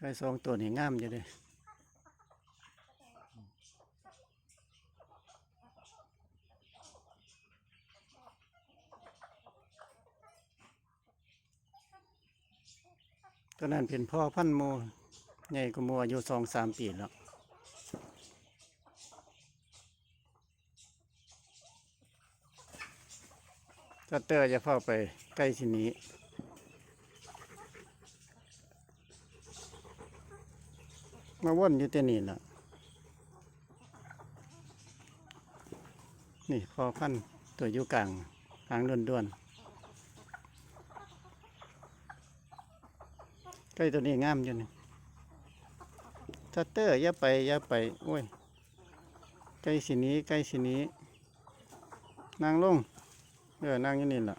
ไก่สองตัวนี่งามอยู่เด้ตัวนั้นเป็นพ่อพันธุ์หมูใหญ่กว่าหมูอายุสองสามปีแล้วถ้าเตอร์จะเข้าไปใกล้สิหนี้ มาว่นอยู่แต่นี่แหละนี่พอพันตัวอยู่กลางหางด้วนๆใกล้ตัวนี้งามอยู่นี่ถ้าเตอร์ย่าไปย่าไป โอ้ย ใกล้สินี้ใกล้สินี้ นางลง เออนั่งอยู่นี่แหละ